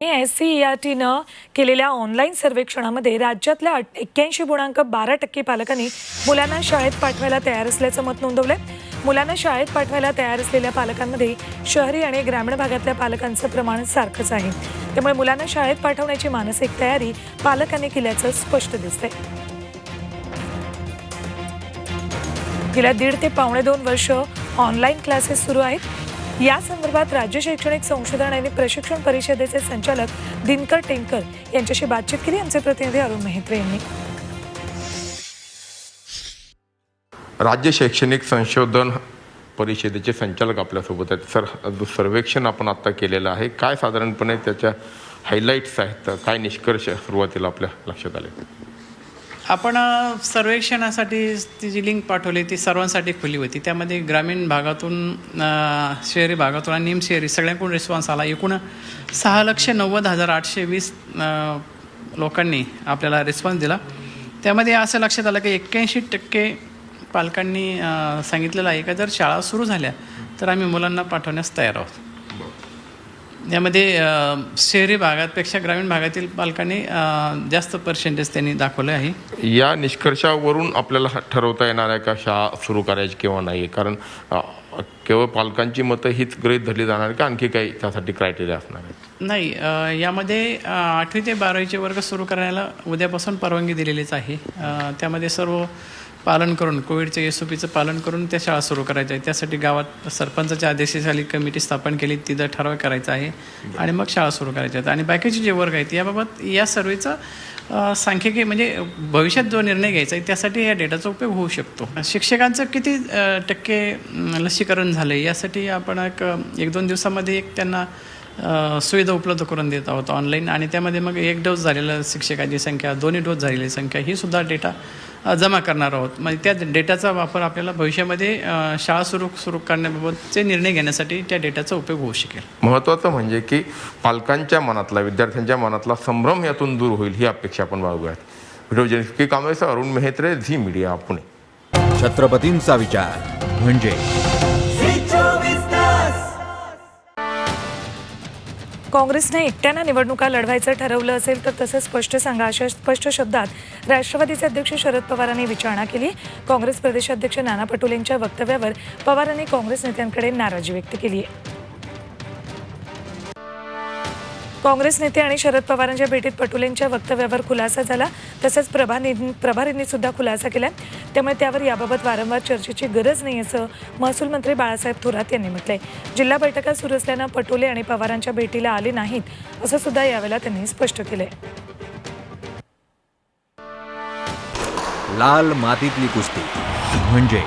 S C E R टीनं केलेल्या online सर्वेक्षणामध्ये राज्यातल्या एक्क्याऐंशी पूर्णांक बारा टक्के पालकांनी मुलांना शाळेत पाठवायला तयार असल्याचं मत नोंदवलं मुलांना शाळेत पाठवायला तयार असलेल्या पालकांमध्ये शहरी आणि ग्रामीण भागातल्या पालकांचं प्रमाण सारखंच आहे. त्यामुळे मुलांना शाळेत पाठवण्याची मानसिक तयारी पालकांनी केल्याचं स्पष्ट दिसतंय. गेल्या दीड ते पावणे दोन वर्ष ऑनलाईन क्लासेस सुरू आहेत. या संदर्भात राज्य शैक्षणिक संशोधन आणि प्रशिक्षण परिषदेचे संचालक दिनकर टेंकर यांच्याशी बातचीत केली. आमचे प्रतिनिधी अरुण मेहत्रे यांनी. राज्य शैक्षणिक संशोधन परिषदेचे संचालक आपल्यासोबत आहेत. सर जो सर्वेक्षण आपण आत्ता केलेलं आहे काय साधारणपणे त्याच्या हायलाईट्स आहेत? काय निष्कर्ष सुरुवातीला आपल्या लक्षात आले? आपण सर्वेक्षणासाठी ती जी लिंक पाठवली ती सर्वांसाठी खुली होती. त्यामध्ये ग्रामीण भागातून शहरी भागातून आणि निमशहरी सगळ्यांकडून रिस्पॉन्स आला. एकूण सहा लक्ष नव्वद हजार आठशे वीस लोकांनी आपल्याला रिस्पॉन्स दिला. त्यामध्ये असं लक्षात आलं की एक्क्याऐंशी टक्के पालकांनी सांगितलेलं आहे का जर शाळा सुरू झाल्या तर आम्ही मुलांना पाठवण्यास तयार आहोत. यामध्ये शहरी भागापेक्षा ग्रामीण भागातील पालकांनी जास्त पर्सेंटेज त्यांनी दाखवले आहे. या निष्कर्षावरून आपल्याला ठरवता येणार आहे का शाळा सुरू करायची किंवा नाही? कारण केवळ पालकांची मतं हीच गृहीत धरली जाणार का? आणखी काही त्यासाठी क्रायटेरिया असणार आहे नाही यामध्ये आठवी ते बारावीचे वर्ग सुरू करायला उद्यापासून परवानगी दिलेलीच आहे. त्यामध्ये सर्व पालन करून कोविडच्या एस ओ पीचं पालन करून त्या शाळा सुरू करायच्या आहेत. त्यासाठी गावात सरपंचाच्या आदेशाखाली कमिटी स्थापन केली तिथं ठराव करायचा आहे आणि मग शाळा सुरू करायच्या आहेत. आणि बाकीचे जे वर्ग आहेत याबाबत या सर्वेचा सांख्यिकी म्हणजे भविष्यात जो निर्णय घ्यायचा आहे त्यासाठी या डेटाचा उपयोग होऊ शकतो. शिक्षकांचं किती टक्के लसीकरण झालं आहे यासाठी आपण एक एक दोन दिवसामध्ये एक त्यांना सुविधा उपलब्ध करून देत आहोत ऑनलाईन आणि त्यामध्ये मग एक डोस झालेल्या शिक्षकांची संख्या दोन्ही डोस झालेली संख्या ही सुद्धा डेटा जमा करणार आहोत. म्हणजे त्या डेटाचा वापर आपल्याला भविष्यामध्ये शाळा सुरू सुरू करण्याबाबतचे निर्णय घेण्यासाठी त्या डेटाचा उपयोग होऊ शकेल. महत्त्वाचं म्हणजे की पालकांच्या मनातला विद्यार्थ्यांच्या मनातला संभ्रम यातून दूर होईल ही अपेक्षा आपण बाळगूयात. व्हिडिओ जर्नलिस्ट की कांबळेसह अरुण मेहत्रे झी मीडिया पुणे. छत्रपतींचा विचार म्हणजे काँग्रेसने एकट्यानं निवडणुका लढवायचं ठरवलं असेल तर तसं स्पष्ट सांगा. अशा स्पष्ट शब्दात राष्ट्रवादीचे अध्यक्ष शरद पवारांनी विचारणा केली. काँग्रेस प्रदेशाध्यक्ष नाना पटोलेंच्या वक्तव्यावर पवारांनी काँग्रेस नेत्यांकडे नाराजी व्यक्त केली आहे. काँग्रेस नेते आणि शरद पवारांच्या भेटीत पटोलेंच्या वक्तव्यावर खुलासा झाला. तसंच प्रभानी प्रभारींनी सुद्धा खुलासा केला त्यामुळे त्यावर याबाबत वारंवार चर्चेची गरज नाही असं महसूल मंत्री बाळासाहेब थोरात यांनी म्हटलंय. जिल्हा बैठका सुरू असल्यानं पटोले आणि पवारांच्या भेटीला आले नाहीत असं सुद्धा यावेळेला त्यांनी स्पष्ट केलंय. लाल मातीतली कुस्ती. म्हणजे?